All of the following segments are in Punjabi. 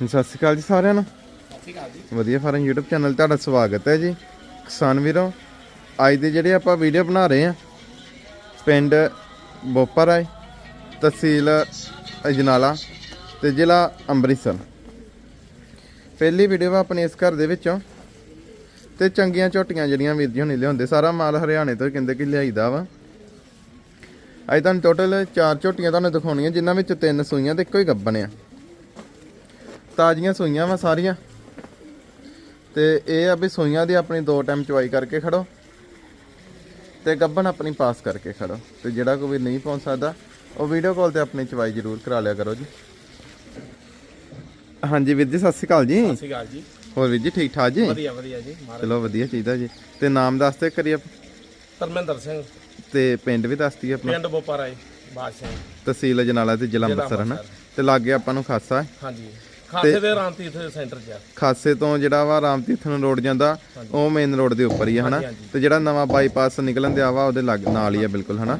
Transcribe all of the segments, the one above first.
ਸਤਿ ਸ਼੍ਰੀ ਅਕਾਲ ਜੀ ਸਾਰਿਆਂ ਨੂੰ। ਸਤਿ ਸ਼੍ਰੀ ਅਕਾਲ ਜੀ। ਵਧੀਆ ਫਾਰਮ YouTube ਚੈਨਲ ਤੁਹਾਡਾ ਸਵਾਗਤ ਹੈ ਜੀ। ਕਿਸਾਨ ਵੀਰੋ ਅੱਜ ਦੇ ਜਿਹੜੇ ਆਪਾਂ ਵੀਡੀਓ ਬਣਾ ਰਹੇ ਆ ਪਿੰਡ ਬੋਪਰਾਏ ਤਹਿਸੀਲ ਅਜਨਾਲਾ ਤੇ ਜ਼ਿਲ੍ਹਾ ਅੰਮ੍ਰਿਤਸਰ। ਪਹਿਲੀ ਵੀਡੀਓ ਆਪਣੀ ਇਸ ਘਰ ਦੇ ਵਿੱਚੋਂ ਤੇ ਚੰਗੀਆਂ ਝੋਟੀਆਂ ਜਿਹੜੀਆਂ ਵੀਰ ਜੀ ਹੁਣੇ ਲਿਆਉਂਦੇ ਸਾਰਾ ਮਾਲ ਹਰਿਆਣੇ ਤੋਂ ਹੀ ਕਹਿੰਦੇ ਕਿ ਲਿਆਈਦਾ ਵਾ। ਅੱਜ ਤੁਹਾਨੂੰ ਟੋਟਲ ਚਾਰ ਝੋਟੀਆਂ ਤੁਹਾਨੂੰ ਦਿਖਾਉਣੀਆਂ ਜਿਨ੍ਹਾਂ ਵਿੱਚ ਤਿੰਨ ਸੂਈਆਂ ਤੇ ਇੱਕੋ ਹੀ ਗੱਬਣ ਆ। ਤਾਜ਼ੀਆਂ ਸੂਈਆਂ ਵਾ ਸਾਰੀਆਂ। ਤੇ ਇਹ ਆ ਵੀ ਸੂਈਆਂ ਦੀ ਆਪਣੀ ਦੋ ਟਾਈਮ ਚਵਾਈ ਕਰਕੇ ਖੜੋ। ਤੇ ਗੱਬਨ ਆਪਣੀ ਪਾਸ ਕਰਕੇ ਖੜੋ। ਤੇ ਜਿਹੜਾ ਕੋਈ ਵੀ ਨਹੀਂ ਪਹੁੰਚ ਸਕਦਾ ਉਹ ਵੀਡੀਓ ਕਾਲ ਤੇ ਆਪਣੀ ਚਵਾਈ ਜ਼ਰੂਰ ਕਰਾ ਲਿਆ ਕਰੋ ਜੀ। ਹਾਂਜੀ ਵੀਰ ਜੀ ਸਤਿ ਸ਼੍ਰੀ ਅਕਾਲ ਜੀ। ਸਤਿ ਸ਼੍ਰੀ ਅਕਾਲ ਜੀ। ਹੋਰ ਵੀਰ ਜੀ ਠੀਕ ਠਾਕ ਜੀ? ਵਧੀਆ ਵਧੀਆ ਜੀ ਚਲੋ ਵਧੀਆ ਚਾਹੀਦਾ ਜੀ। ਤੇ ਨਾਮ ਦੱਸ ਤੇ ਕਰੀਏ ਧਰਮਿੰਦਰ ਸਿੰਘ। ਤੇ ਪਿੰਡ ਵੀ ਦੱਸ ਦਈਏ ਆਪਣਾ। ਪਿੰਡ ਬੋਪਾਰਾਏ ਬਾਦਸ਼ਾਹ। ਤਹਿਸੀਲ ਅਜਨਾਲਾ ਤੇ ਜ਼ਿਲ੍ਹਾ ਅੰਮ੍ਰਿਤਸਰ ਹਨਾ? ਅੰਮ੍ਰਿਤਸਰ। ਤੇ ਲਾਗੇ ਆਪਾਂ ਨੂੰ ਖਾਸਾ। ਹੈ ਹਾਂਜੀ। ਖਾਸੇ ਦੇ ਰਾਮ ਤੀਰਥ ਸੈਂਟਰ 'ਚ ਆ। ਖਾਸੇ ਤੋਂ ਜਿਹੜਾ ਵਾ ਰਾਮ ਤੀਰਥ ਨੂੰ ਰੋਡ ਜਾਂਦਾ ਉਹ ਮੇਨ ਰੋਡ ਦੇ ਉੱਪਰ ਹੀ ਆ ਹਨਾ। ਤੇ ਜਿਹੜਾ ਨਵਾਂ ਬਾਈਪਾਸ ਨਿਕਲਣ ਦਿਆ ਵਾ ਉਹਦੇ ਲੱਗ ਨਾਲ ਹੀ ਆ ਬਿਲਕੁਲ ਹਨਾ?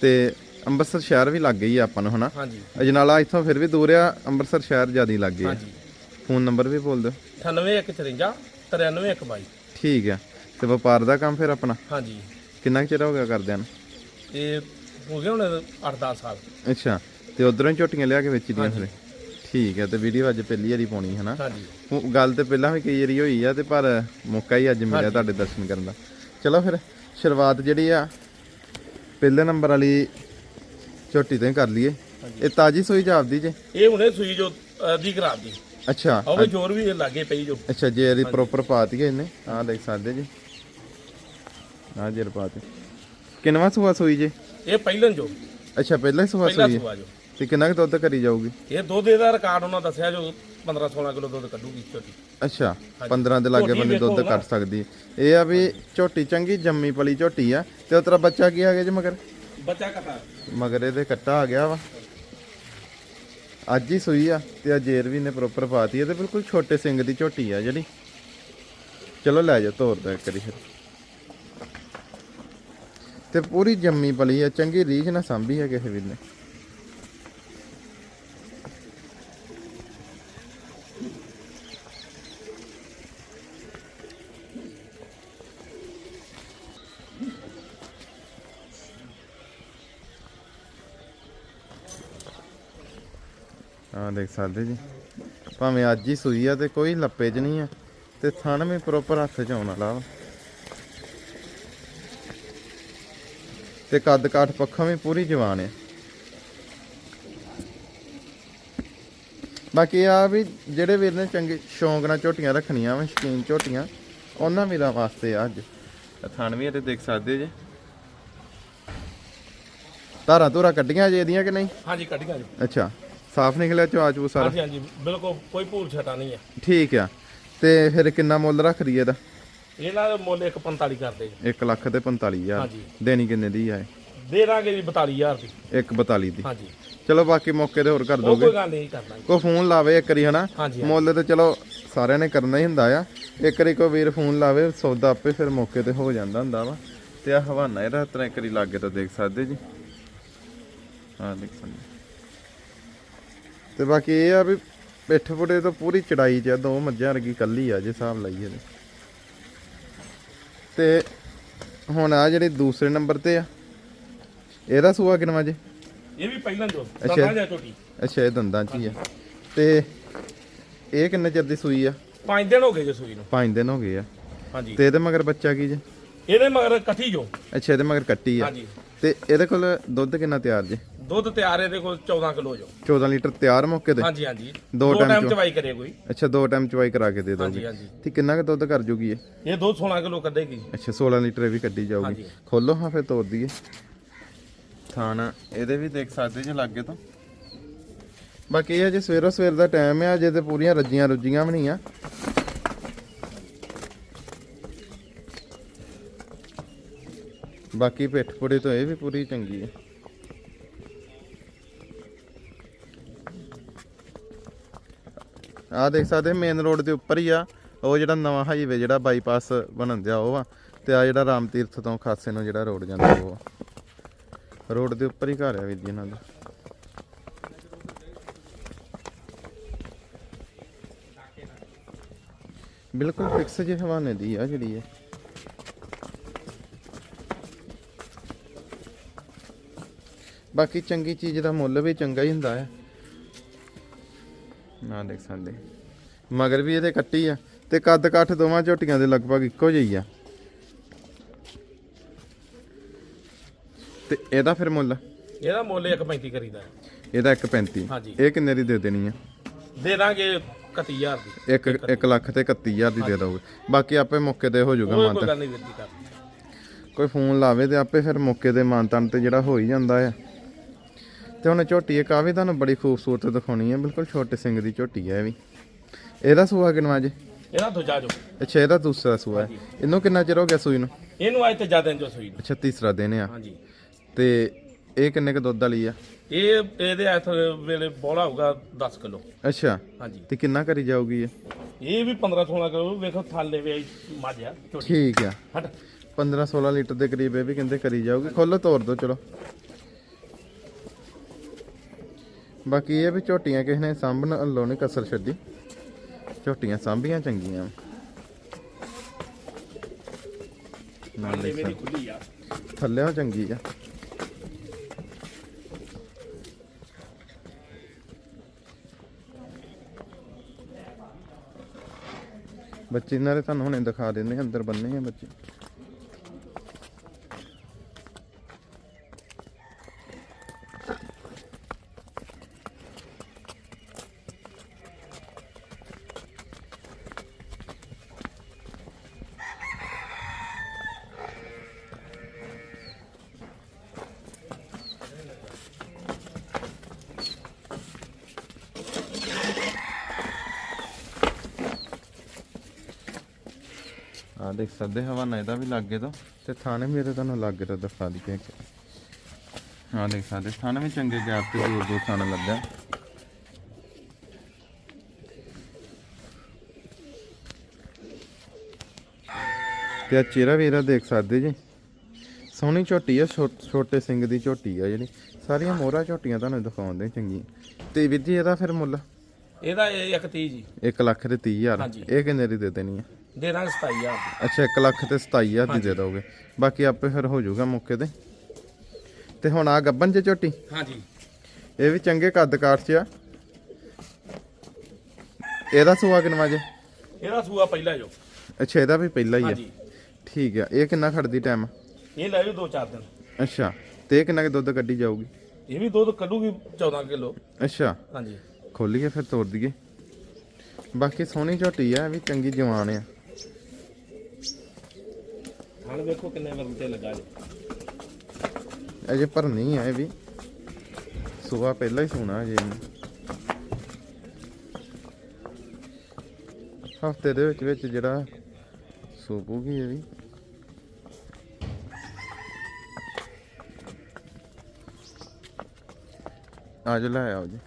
ਤੇ ਅੰਮ੍ਰਿਤਸਰ ਸ਼ਹਿਰ ਵੀ ਲੱਗ ਗਈ ਆ ਆਪਾਂ ਨੂੰ ਹਨਾ? ਅਜਨਾਲਾ ਇੱਥੋਂ ਫਿਰ ਵੀ ਦੂਰ ਆ ਅੰਮ੍ਰਿਤਸਰ ਸ਼ਹਿਰ ਜ਼ਿਆਦਾ ਹੀ ਲੱਗੇ ਆ। ਹਾਂਜੀ। ਫੋਨ ਨੰਬਰ ਵੀ ਬੋਲ ਦਿਓ। 98154 93122 ਠੀਕ ਆ। ਤੇ ਵਪਾਰ ਦਾ ਕੰਮ ਫਿਰ ਆਪਣਾ? ਹਾਂਜੀ। ਕਿੰਨਾ ਚਿਰ ਹੋ ਗਿਆ ਕਰਦਿਆਂ ਨੂੰ? ਇਹ ਹੋ ਗਏ ਹੁਣ 8-10 ਸਾਲ। ਅੱਛਾ। ਤੇ ਉਧਰੋਂ ਹੀ ਝੋਟੀਆਂ ਲਿਆ ਕੇ ਵੇਚੀਆਂ ਫਿਰ? ਠੀਕ ਹੈ ਤੇ ਵੀਡੀਓ ਅੱਜ ਪਹਿਲੀ ਵਾਰੀ ਪਾਉਣੀ ਹਨਾ ਹਾਂਜੀ। ਉਹ ਗੱਲ ਤੇ ਪਹਿਲਾਂ ਵੀ ਕਈ ਵਾਰੀ ਹੋਈ ਆ ਤੇ ਪਰ ਮੌਕਾ ਹੀ ਅੱਜ ਮਿਲਿਆ ਤੁਹਾਡੇ ਦਰਸ਼ਨ ਕਰਨ ਦਾ। ਚਲੋ ਫਿਰ ਸ਼ੁਰੂਆਤ ਜਿਹੜੀ ਆ ਪਹਿਲੇ ਨੰਬਰ ਵਾਲੀ ਝੋਟੀ ਤੋਂ ਹੀ ਕਰ ਲਈਏ। ਇਹ ਤਾਜੀ ਸੋਈ ਜਾਪਦੀ ਜੇ? ਇਹ ਹੁਣੇ ਸੂਈ ਜੋ ਦੀ ਖਰਾਬ ਦੀ ਅੱਛਾ ਉਹ ਜੋਰ ਵੀ ਲਾਗੇ ਪਈ ਜੋ। ਅੱਛਾ ਜੇ ਇਹਦੀ ਪ੍ਰੋਪਰ ਪਾਤੀ ਹੈ ਇਹਨੇ ਆਹ ਦੇਖ ਸਕਦੇ ਜੀ। ਆਹ ਜੇਰ ਪਾਤੀ ਕਿੰਨਵਾ ਸੂਆ ਸੋਈ ਜੇ? ਇਹ ਪਹਿਲਾਂ ਜੋ। ਅੱਛਾ ਪਹਿਲਾਂ ਹੀ ਸੂਆ ਸੋਈ ਹੈ। ਸੂਆ ਜੋ। ਤੇ ਕਿੰਨਾ ਕੁ ਦੁੱਧ ਕਰੀ ਜਾਊਗੀ? ਇਹ ਦੁੱਧ ਇਹਦਾ ਰਿਕਾਰਡ ਉਹਨਾਂ ਦੱਸਿਆ ਜੋ 15-16 ਕਿਲੋ ਦੁੱਧ ਕੱਢੂਗੀ ਝੋਟੀ। ਅੱਛਾ 15 ਦੇ ਲਾਗੇ ਬੰਦੇ ਦੁੱਧ ਕੱਢ ਸਕਦੀ ਹੈ। ਇਹ ਆ ਵੀ ਝੋਟੀ ਚੰਗੀ ਜੰਮੀ ਪਲੀ ਝੋਟੀ ਆ। ਤੇ ਉਹ ਤੇਰਾ ਬੱਚਾ ਕੀ ਆ ਗਿਆ ਜੀ ਮਗਰ? ਬੱਚਾ ਕਟਾ। ਮਗਰ ਇਹਦੇ ਕੱਟਾ ਆ ਗਿਆ ਵਾ। ਅੱਜ ਹੀ ਸੂਈ ਆ ਤੇ ਆ ਜੇਰ ਵੀ ਨੇ ਪ੍ਰੋਪਰ ਪਾਤੀ ਹੈ ਤੇ ਬਿਲਕੁਲ ਛੋਟੇ ਸਿੰਘ ਦੀ ਝੋਟੀ ਆ ਜਿਹੜੀ। ਚਲੋ ਲੈ ਜਾ ਤੋਰ ਦਾ ਕਰੀ ਫਿਰ। ਤੇ ਪੂਰੀ ਜੰਮੀ ਪਲੀ ਆ ਚੰਗੀ ਰੀਝ ਨਾ ਸਾਂਭੀ ਹੈ ਕਿਸੇ ਵੀਰ ਨੇ। ਹਾਂ ਦੇਖ ਸਕਦੇ ਜੀ। ਭਾਵੇਂ ਅੱਜ ਹੀ ਸੂਈ ਆ ਤੇ ਕੋਈ ਲੱਪੇ 'ਚ ਨਹੀਂ ਆ। ਤੇ ਥਣ ਵੀ ਪ੍ਰੋਪਰ ਹੱਥ 'ਚ ਆਉਣ ਵਾਲਾ ਤੇ ਕੱਦ ਕਾਠ ਪੱਖੋਂ ਵੀ ਪੂਰੀ ਜਵਾਨ ਆ। ਬਾਕੀ ਆ ਵੀ ਜਿਹੜੇ ਵੀਰ ਨੇ ਚੰਗੇ ਸ਼ੌਂਕ ਨਾਲ ਝੋਟੀਆਂ ਰੱਖਣੀਆਂ ਵਾ ਸ਼ਕੀਨ ਝੋਟੀਆਂ ਉਹਨਾਂ ਵੀਰਾਂ ਵਾਸਤੇ ਆ ਅੱਜ। ਥਣ ਵੀ ਇਹਦੇ ਦੇਖ ਸਕਦੇ ਜੇ। ਧਾਰਾਂ ਧੂਰਾ ਕੱਢੀਆਂ ਜੇ ਇਹਦੀਆਂ ਕਿ ਨਹੀਂ? ਹਾਂਜੀ ਕੱਢੀਆਂ ਜੀ। ਅੱਛਾ। ਸਾਫ਼ ਨਿਕਲਿਆ ਚੋ ਆਜੂ ਸਾਰਾ? ਹਾਂਜੀ ਹਾਂਜੀ ਬਿਲਕੁਲ ਕੋਈ ਭੂਲ ਛਟਾ ਨਹੀਂ ਹੈ ਠੀਕ ਆ। ਤੇ ਫਿਰ ਕਿੰਨਾ ਮੁੱਲ ਰੱਖ ਰਹੀ ਇਹਦਾ? ਇਹਨਾਂ ਦਾ ਮੁੱਲ 145 ਕਰਦੇ ਜੀ। 1 ਲੱਖ ਤੇ 45000 ਹਾਂਜੀ। ਦੇਣੀ ਕਿੰਨੇ ਦੀ ਆ ਦੇ ਦਾਂਗੇ ਜੀ 42000 ਦੀ। 1 42 ਦੀ। ਹਾਂਜੀ। ਚਲੋ ਬਾਕੀ ਮੌਕੇ ਤੇ ਹੋਰ ਕਰ ਉਹ ਦੋਗੇ। ਕੋਈ ਗੱਲ ਨਹੀਂ ਕਰਨਾ ਕੋ ਫੋਨ ਲਾਵੇ ਇੱਕ ਵਾਰੀ ਹਨਾ? ਹਾਂਜੀ, ਮੁੱਲ ਤੇ ਚਲੋ ਸਾਰਿਆਂ ਨੇ ਕਰਨਾ ਹੀ ਹੁੰਦਾ ਆ। ਇੱਕ ਵਾਰੀ ਕੋਈ ਵੀਰ ਫੋਨ ਲਾਵੇ ਸੌਦਾ ਆਪੇ ਫਿਰ ਮੌਕੇ ਤੇ ਹੋ ਜਾਂਦਾ ਹੁੰਦਾ ਵਾ। ਤੇ ਆ ਹਵਾਨਾ ਇਹਦਾ ਤਰ੍ਹਾਂ ਇੱਕ ਵਾਰੀ ਲਾਗੇ ਤਾਂ ਦੇਖ ਸਕਦੇ ਜੀ। ਹਾਂ ਦੇਖ ਸਕਦੇ। ਤੇ ਬਾਕੀ ਇਹ ਆ ਵੀ ਪਿੱਠ ਪੁੜੇ ਤੋਂ ਪੂਰੀ ਚੜਾਈ 'ਚ ਆ ਦੋ ਮੱਝਾਂ ਵਰਗੀ ਕੱਲੀ ਆ ਜੇ ਹਿਸਾਬ ਲਾਈਏ ਤੇ। ਤੇ ਹੁਣ ਆ ਜਿਹੜੇ ਦੂਸਰੇ ਨੰਬਰ ਤੇ ਆ ਇਹਦਾ ਸੂਆ ਕਿੰਨਾ ਜੇ? ਇਹ ਵੀ ਪਹਿਲਾਂ ਜੋ ਅੱਛਾ। ਜਾਂ ਝੋਟੀ ਅੱਛਾ ਇਹ ਦੰਦਾਂ 'ਚ ਹੀ ਆ। ਤੇ ਇਹ ਕਿੰਨੇ ਚਿਰ ਦੀ ਸੂਈ ਆ? 5 ਦਿਨ ਹੋ ਗਏ ਜੋ ਸੂਈ ਨੂੰ। 5 ਦਿਨ ਹੋ ਗਏ ਆ। ਹਾਂਜੀ। ਤੇ ਇਹਦੇ ਮਗਰ ਬੱਚਾ ਕੀ ਜੇ? ਇਹਦੇ ਮਗਰ ਕੱਠੀ ਜੋ। ਅੱਛਾ ਇਹਦੇ ਮਗਰ ਕੱਟੀ ਆ। ਹਾਂਜੀ। ਤੇ ਇਹਦੇ ਕੋਲ ਦੁੱਧ ਕਿੰਨਾ ਤਿਆਰ ਜੇ? ਦੁੱਧ ਤਿਆਰ ਇਹਦੇ ਕੋਲ 14 ਕਿਲੋ ਜੋ। 14 ਲੀਟਰ ਤਿਆਰ ਮੌਕੇ ਤੇ? ਹਾਂਜੀ ਹਾਂਜੀ। ਦੋ ਟਾਈਮ ਚਵਾਈ ਕਰੇ ਕੋਈ। ਅੱਛਾ ਦੋ ਟਾਈਮ ਚਵਾਈ ਕਰਾ ਕੇ ਦੇ ਦੋਗੇ ਹਾਂਜੀ ਹਾਂਜੀ। ਤੇ ਕਿੰਨਾ ਕੁ ਦੁੱਧ ਕਰ ਜੂਗੀ ਇਹ? ਇਹ ਦੁੱਧ 16 ਕਿਲੋ ਕੱਢੇਗੀ। ਅੱਛਾ 16 ਲੀਟਰ ਇਹ ਵੀ ਕੱਢੀ ਜਾਊਗੀ। ਖੋਲੋ ਹਾਂ ਫਿਰ ਤੋੜ ਦਈਏ। ਥਾਣਾ ਇਹਦੇ ਵੀ ਦੇਖ ਸਕਦੇ ਜੇ ਲਾਗੇ ਤੋਂ। ਬਾਕੀ ਇਹ ਜੇ ਸਵੇਰੋ ਸਵੇਰ ਦਾ ਟਾਈਮ ਆ ਅਜੇ ਤੇ ਪੂਰੀਆਂ ਰੱਜੀਆਂ ਰੁੱਜੀਆਂ ਵੀ ਨਹੀਂ ਆ। ਬਾਕੀ ਪਿੱਠ ਪੁੜੇ ਤੋਂ ਇਹ ਵੀ ਪੂਰੀ ਚੰਗੀ ਹੈ ਆਹ ਦੇਖ ਸਕਦੇ ਮੇਨ ਰੋਡ ਦੇ ਉੱਪਰ ਹੀ ਆ। ਉਹ ਜਿਹੜਾ ਨਵਾਂ ਹਾਈਵੇ ਜਿਹੜਾ ਬਾਈਪਾਸ ਬਣਨ ਦਿਆ ਉਹ ਆ। ਤੇ ਆ ਜਿਹੜਾ ਰਾਮ ਤੀਰਥ ਤੋਂ ਖਾਸੇ ਨੂੰ ਜਿਹੜਾ ਰੋਡ ਜਾਂਦਾ ਉਹ ਆ। ਰੋਡ ਦੇ ਉੱਪਰ ਹੀ ਘਰ ਆ ਵੀਰ ਜੀ ਇਹਨਾਂ ਦਾ। ਬਿਲਕੁਲ ਫਿਕਸ ਜੇ ਹਵਾਨੇ ਦੀ ਆ ਜਿਹੜੀ ਹੈ ਬਾਕੀ ਚੰਗੀ ਚੀਜ਼ ਦਾ ਮੁੱਲ ਵੀ ਚੰਗਾ ਹੀ ਹੁੰਦਾ ਹੈ ਨਾ ਦੇਖ ਸਕਦੇ ਮਗਰ ਵੀ ਇਹਦੇ ਕੱਟੀ ਆ ਤੇ ਕੱਦ ਕੱਠ ਦੋਵਾਂ ਝੋਟੀਆਂ ਦੇ ਲਗਭਗ ਇੱਕੋ ਜਿਹੀ ਆ। ਤੇ ਇਹਦਾ ਫਿਰ ਮੁੱਲ? ਇਹਦਾ ਮੁੱਲ 1.35 ਕਰੀਦਾ ਹੈ। ਇਹਦਾ 1.35 ਹਾਂਜੀ। ਇਹ ਕਿੰਨੇ ਦੀ ਦੇ ਦੇਣੀ ਆ? ਦੇ ਦਾਂਗੇ 31000 ਦੀ। ਇੱਕ 1 ਲੱਖ ਤੇ 31000 ਦੀ ਦੇ ਦੋਗੇ ਬਾਕੀ ਆਪੇ ਮੌਕੇ ਤੇ ਹੋ ਜਾਊਗਾ ਕੋਈ ਮਾਨਤਾ। ਗੱਲ ਨਹੀਂ ਦਿੱਤੀ ਕਰ ਕੋਈ ਫੋਨ ਲਾਵੇ ਤੇ ਆਪੇ ਫਿਰ ਮੌਕੇ ਤੇ ਮਾਨਤਨ ਤੇ ਜਿਹੜਾ ਹੋ ਹੀ ਜਾਂਦਾ ਆ। ਤੇ ਹੁਣ ਝੋਟੀ ਇੱਕ ਆ ਵੀ ਤੁਹਾਨੂੰ ਬੜੀ ਖੂਬਸੂਰਤ ਦਿਖਾਉਣੀ ਹੈ। ਬਿਲਕੁਲ ਛੋਟੇ ਸਿੰਘ ਦੀ ਝੋਟੀ ਹੈ ਇਹ ਵੀ। ਇਹਦਾ ਸੂਆ ਕਿੰਨਾ ਜੇ? ਇਹਦਾ ਦੂਜਾ ਜੋ। ਅੱਛਾ ਇਹਦਾ ਦੂਸਰਾ ਸੂਆ ਹੈ। ਇਹਨੂੰ ਕਿੰਨਾ ਚਿਰ ਹੋ ਗਿਆ ਸੂਈ ਨੂੰ? ਇਹਨੂੰ ਅੱਜ ਤੇ ਜ਼ਿਆਦਾ ਜੋ ਸੂਈ ਨੂੰ। ਅੱਛਾ ਤੀਸਰਾ ਦਿਨ ਆ। ਹਾਂਜੀ। ਤੇ ਇਹ ਕਿੰਨੇ ਕ ਦੁੱਧ ਵਾਲੀ ਆ? ਇਹ ਇਹਦੇ ਇਸ ਵੇਲੇ ਬੋਲਾ ਹੋਊਗਾ 10 ਕਿਲੋ। ਅੱਛਾ। ਹਾਂਜੀ। ਤੇ ਕਿੰਨਾ ਕਰੀ ਜਾਊਗੀ ਇਹ? ਇਹ ਵੀ 15 16 ਕਿਲੋ ਵੇਖੋ ਥਾਲੇ ਵੇ ਮੱਝ ਆ ਛੋਟੀ ਠੀਕ ਆ। ਹਟ। 15 16 ਲੀਟਰ ਦੇ ਕਰੀਬ ਇਹ ਵੀ ਕਹਿੰਦੇ ਕਰੀ ਜਾਊਗੀ। ਖੋਲੋ ਤੋੜ ਦੋ ਚਲੋ। ਬਾਕੀ ਇਹ ਵੀ ਝੋਟੀਆਂ ਕਿਸੇ ਨੇ ਸਾਂਭਣ ਵੱਲੋਂ ਨਹੀਂ ਕਸਰ ਛੱਡੀ। ਝੋਟੀਆਂ ਸਾਂਭੀਆਂ ਚੰਗੀਆਂ। ਨਾਲ ਥਾਲੇ ਆ। ਥੱਲਿਆਂ ਚੰਗੀ ਆ। ਬੱਚੇ ਦੇ ਤੁਹਾਨੂੰ ਹੁਣੇ ਦਿਖਾ ਦਿੰਦੇ ਅੰਦਰ ਬੰਨੇ ਆ ਬੱਚੇ। ਦੇਖ ਸਕਦੇ ਹਵਾਨਾ ਇਹਦਾ ਵੀ ਲੱਗੇ ਤੋਂ। ਤੇ ਥਾਣੇ ਮੇਰੇ ਤੁਹਾਨੂੰ ਲੱਗੇ ਤੋਂ ਦਿਖਾ ਦਈਏ ਆ ਦੇਖ ਸਕਦੇ ਥਾਣੇ ਵੀ ਚੰਗੇ ਗੈਪ ਤੇ ਦੂਰ ਦੂਰ ਥਾਣਾ ਲੱਗਾ ਤੇ ਆ ਚਿਹਰਾ ਵੀ ਇਹਦਾ ਦੇਖ ਸਕਦੇ ਜੀ। ਸੋਹਣੀ ਝੋਟੀ ਆ ਛੋ- ਛੋਟੇ ਸਿੰਘ ਦੀ ਝੋਟੀ ਆ ਜਿਹੜੀ। ਸਾਰੀਆਂ ਮੋਹਰਾ ਝੋਟੀਆਂ ਤੁਹਾਨੂੰ ਦਿਖਾਉਂਦੇ ਚੰਗੀਆਂ। ਤੇ ਵੀਰ ਜੀ ਇਹਦਾ ਫਿਰ ਮੁੱਲ? ਇਹਦਾ ਇਹ ਇੱਕ 30 ਜੀ। 1 ਲੱਖ ਤੇ 30000 ਹਾਂਜੀ। ਇਹ ਕਿੰਨੇ ਦੀ ਦੇ ਦੇਣੀ ਆ? ਦੇ ਦਾਂਗੇ 27000 ਦੀ। ਅੱਛਾ 1 ਲੱਖ ਤੇ 27000 ਦੀ ਦੇ ਦੋਗੇ। ਬਾਕੀ ਆਪੇ ਫਿਰ ਹੋ ਜਾਊਗਾ ਮੌਕੇ ਤੇ। ਤੇ ਹੁਣ ਆ ਗੱਬਨ ਚ ਝੋਟੀ? ਹਾਂਜੀ। ਇਹ ਵੀ ਚੰਗੇ ਕੱਦ ਕਾਠ ਚ ਆ। ਇਹਦਾ ਸੂਆ ਕਿੰਨਾ ਜੇ? ਇਹਦਾ ਸੂਆ ਪਹਿਲਾ ਜੋ। ਅੱਛਾ ਇਹਦਾ ਵੀ ਪਹਿਲਾ ਹੀ ਆ। ਹਾਂਜੀ। ਠੀਕ ਆ ਇਹ ਕਿੰਨਾ ਖੜਦੀ ਟਾਈਮ ਇਹ ਲੈ ਜਾਓ ਦੋ ਚਾਰ ਦਿਨ। ਅੱਛਾ ਤੇ ਇਹ ਕਿੰਨਾ ਕੁ ਦੁੱਧ ਕੱਢੀ ਜਾਊਗੀ? ਇਹ ਵੀ ਦੁੱਧ ਕੱਢੂਗੀ 14 ਕਿਲੋ। ਅੱਛਾ। ਹਾਂਜੀ। ਖੋਲੀਏ ਫਿਰ ਤੋੜ ਦਈਏ। ਬਾਕੀ ਸੋਹਣੀ ਝੋਟੀ ਆ ਇਹ ਵੀ ਚੰਗੀ ਜਵਾਨ ਆ। ਹੁਣ ਵੇਖੋ ਕਿੰਨੇ ਵਰਮ ਤੇ ਲੱਗਾ ਜੀ। ਅਜੇ ਭਰਨੀ ਆ ਇਹ ਵੀ। ਸੂਆ ਪਹਿਲਾਂ ਹੀ ਸੋਣਾ ਅਜੇ ਹਫ਼ਤੇ ਦੇ ਵਿੱਚ ਵਿੱਚ ਜਿਹੜਾ ਸੂਪੂਗੀ ਇਹ ਵੀ। ਅੱਜ ਲੈ ਆਓ ਜੀ।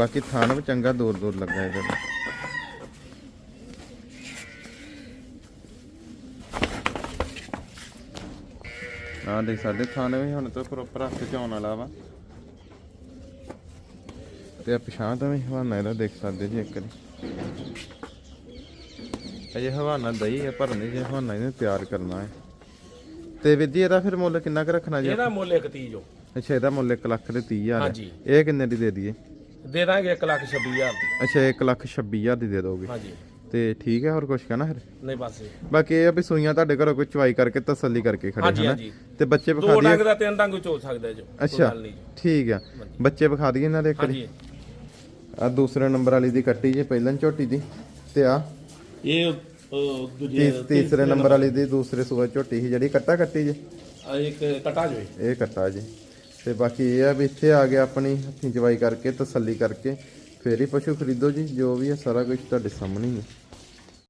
ਬਾਕੀ ਥਾਣ ਵੀ ਚੰਗਾ ਦੂਰ ਦੂਰ ਲੱਗਾ ਇਹਦੇ। ਆਹ ਦੇਖ ਸਾਡੇ ਥਾਣ ਵੀ ਹੁਣ ਤੋਂ ਪ੍ਰੋਪਰ ਹੱਥ ਚ ਆਉਣ ਵਾਲਾ ਵਾ। ਤੇ ਆ ਪਿਛਾਂ ਤਾਂ ਵੀ ਹਵਾਨਾ ਇਹਦਾ ਦੇਖ ਸਕਦੇ ਜੀ ਇੱਕ ਵਾਰੀ। ਅਜੇ ਹਵਾਨਾ ਦਈ ਹੈ ਭਰਨੀ ਜੇ ਹਵਾਨਾ ਇਹਨੇ ਤਿਆਰ ਕਰਨਾ ਹੈ। ਤੇ ਵਿਧੀ ਇਹਦਾ ਫਿਰ ਮੁੱਲ ਕਿੰਨਾ ਕੁ ਰੱਖਣਾ ਜੀ? ਇਹਦਾ ਮੁੱਲ ਇੱਕ 30 ਜੋ। ਅੱਛਾ ਇਹਦਾ ਮੁੱਲ 1 ਲੱਖ ਤੇ 30000 ਹੈ। ਹਾਂਜੀ। ਇਹ ਕਿੰਨੇ ਦੀ ਦੇ ਦਈਏ? ਦੇ ਦਾਂਗੇ 1 ਲੱਖ 26000 ਦੀ। ਅੱਛਾ 1 ਲੱਖ 26000 ਦੀ ਦੇ ਦੋਗੇ। ਹਾਂਜੀ। ਤੇ ਠੀਕ ਹੈ ਹੋਰ ਕੁਝ ਕਹਿਣਾ ਫਿਰ? ਨਹੀਂ ਬਸ ਇਹ। ਬਾਕੀ ਇਹ ਆ ਵੀ ਸੂਈਆਂ ਤੁਹਾਡੇ ਘਰੋਂ ਕੋਈ ਚਵਾਈ ਕਰਕੇ ਤਸੱਲੀ ਕਰਕੇ ਖੜੇ ਹਾਂਜੀ ਹਨਾ? ਹਾਂਜੀ। ਤੇ ਬੱਚੇ ਵਿਖਾ ਦੋ ਦਈਏ। ਡੰਗ ਦਾ ਤਿੰਨ ਡੰਗ ਚੋਲ ਸਕਦਾ ਜੋ ਕੋਈ ਅੱਛਾ ਗੱਲ ਨਹੀਂ ਜੀ। ਠੀਕ ਆ। ਬੱਚੇ ਵਿਖਾ ਦਈਏ ਇਹਨਾਂ ਦੇ ਇੱਕ ਹਾਂਜੀ। ਆ ਦੂਸਰੇ ਨੰਬਰ ਵਾਲੀ ਦੀ ਕੱਟੀ ਜੇ ਪਹਿਲਾਂ ਝੋਟੀ ਦੀ। ਤੇ ਆ ਇਹ ਅਹ, ਦੂਜੇ ਤੀਸਰੇ ਨੰਬਰ ਵਾਲੀ ਦੀ ਦੂਸਰੇ ਸੂਆ ਝੋਟੀ ਸੀ ਜਿਹੜੀ ਕੱਟਾ ਕੱਟੀ ਜੇ? ਆਹ ਇੱਕ ਕਟਾ ਜੋ ਇਹ ਕੱਟਾ ਜੀ। ਤੇ ਬਾਕੀ ਇਹ ਆ ਵੀ ਇੱਥੇ ਆ ਗਿਆ ਆਪਣੀ ਹੱਥੀਂ ਜਵਾਈ ਕਰਕੇ, ਤਸੱਲੀ ਕਰਕੇ, ਫੇਰ ਹੀ ਪਸ਼ੂ ਖਰੀਦੋ ਜੀ, ਜੋ ਵੀ ਹੈ ਸਾਰਾ ਕੁਝ ਤੁਹਾਡੇ ਸਾਹਮਣੇ ਹੀ ਹੈ